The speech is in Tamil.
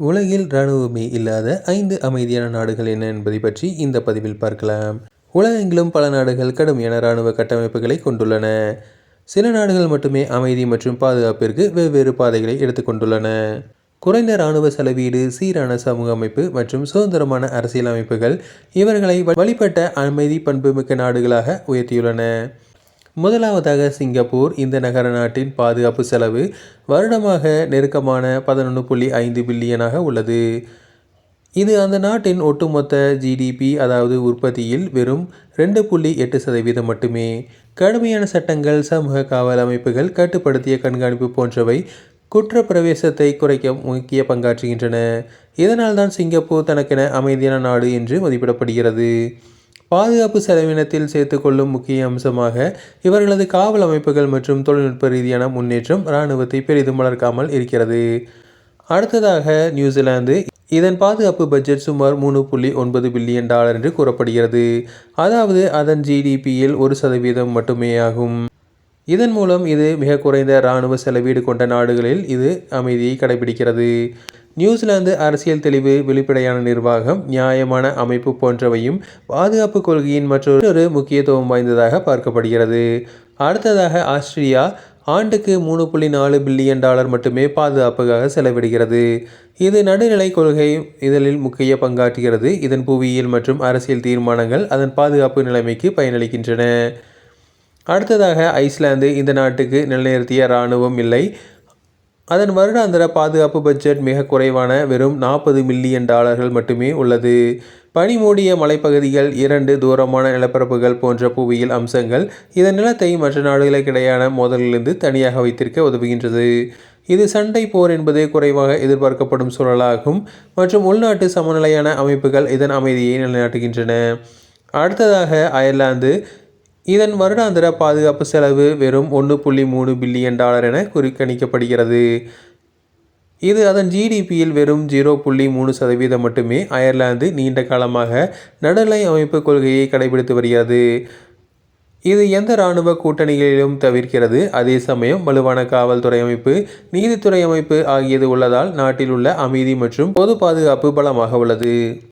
உலகில் இராணுவமே இல்லாத ஐந்து அமைதியான நாடுகள் என்ன என்பதை பற்றி இந்த பதிவில் பார்க்கலாம். உலகெங்கிலும் பல நாடுகள் கடுமையான இராணுவ கட்டமைப்புகளை கொண்டுள்ளன. சில நாடுகள் மட்டுமே அமைதி மற்றும் பாதுகாப்பிற்கு வெவ்வேறு பாதைகளை எடுத்துக்கொண்டுள்ளன குறைந்த இராணுவ செலவீடு சீரான சமூக அமைப்பு மற்றும் சுதந்திரமான அரசியல் அமைப்புகள் இவர்களை வழிபட்ட அமைதி பண்புமிக்க நாடுகளாக உயர்த்தியுள்ளன. முதலாவதாக சிங்கப்பூர் இந்த நகர நாட்டின் பாதுகாப்பு செலவு வருடமாக நெருக்கமான பதினொன்று புள்ளி ஐந்து பில்லியனாக உள்ளது. இது அந்த நாட்டின் ஒட்டுமொத்த ஜிடிபி அதாவது உற்பத்தியில் வெறும் ரெண்டு புள்ளி எட்டு சதவீதம் மட்டுமே. கடுமையான சட்டங்கள் சமூக காவல் அமைப்புகள் கட்டுப்படுத்திய கண்காணிப்பு போன்றவை குற்ற பிரவேசத்தை குறைக்க முக்கிய பங்காற்றுகின்றன. இதனால் தான் சிங்கப்பூர் தனக்கென அமைதியான நாடு என்று மதிப்பிடப்படுகிறது. பாதுகாப்பு செலவினத்தில் சேர்த்துக்கொள்ளும் முக்கிய அம்சமாக இவர்களது காவல் அமைப்புகள் மற்றும் தொழில்நுட்ப ரீதியான முன்னேற்றம் இராணுவத்தை பெரிதும் வளர்க்காமல் இருக்கிறது. அடுத்ததாக நியூசிலாந்து இதன் பாதுகாப்பு பட்ஜெட் சுமார் மூணு புள்ளி ஒன்பது பில்லியன் டாலர் என்று கூறப்படுகிறது. அதாவது அதன் ஜிடிபியில் ஒரு சதவீதம் மட்டுமே ஆகும். இதன் மூலம் இது மிக குறைந்த இராணுவ செலவீடு கொண்ட நாடுகளில் இது அமைதியை கடைபிடிக்கிறது. நியூசிலாந்து அரசியல் தெளிவு வெளிப்படையான நிர்வாகம் நியாயமான அமைப்பு போன்றவையும் பாதுகாப்பு கொள்கையின் மற்றொரு முக்கியத்துவம் வாய்ந்ததாக பார்க்கப்படுகிறது. அடுத்ததாக ஆஸ்திரியா ஆண்டுக்கு மூணு புள்ளி நாலு பில்லியன் டாலர் மட்டுமே பாதுகாப்புக்காக செலவிடுகிறது. இது நடுநிலை கொள்கை இதழில் முக்கிய பங்காற்றுகிறது. இதன் புவியியல் மற்றும் அரசியல் தீர்மானங்கள் அதன் பாதுகாப்பு நிலைமைக்கு பயனளிக்கின்றன. அடுத்ததாக ஐஸ்லாந்து இந்த நாட்டுக்கு நிலைநிறுத்திய இராணுவம் இல்லை. அதன் வருடாந்திர பாதுகாப்பு பட்ஜெட் மிக குறைவான வெறும் நாற்பது மில்லியன் டாலர்கள் மட்டுமே உள்ளது. பனிமூடிய மலைப்பகுதிகள் இரண்டு தூரமான நிலப்பரப்புகள் போன்ற புவியியல் அம்சங்கள் இதன் நிலத்தை மற்ற நாடுகளுக்கிடையான மோதலிலிருந்து தனியாக வைத்திருக்க உதவுகின்றது. இது சண்டை போர் என்பது குறைவாக எதிர்பார்க்கப்படும் சூழலாகும். மற்றும் உள்நாட்டு சமநிலையான அமைப்புகள் இதன் அமைதியை நிலைநாட்டுகின்றன. அடுத்ததாக அயர்லாந்து இதன் வருடாந்திர பாதுகாப்பு செலவு வெறும் ஒன்று புள்ளி மூணு பில்லியன் டாலர் என குறிக்கணிக்கப்படுகிறது. இது அதன் ஜிடிபியில் வெறும் ஜீரோ புள்ளி மூணு சதவீதம் மட்டுமே அயர்லாந்து நீண்ட காலமாக நடுநிலை அமைப்பு கொள்கையை கடைபிடித்து வருகிறது. இது எந்த இராணுவ கூட்டணிகளிலும் தவிர்க்கிறது. அதே சமயம் வலுவான காவல்துறை அமைப்பு நீதித்துறை அமைப்பு ஆகியது உள்ளதால் நாட்டில் உள்ள அமைதி மற்றும் பொது பாதுகாப்பு பலமாக உள்ளது.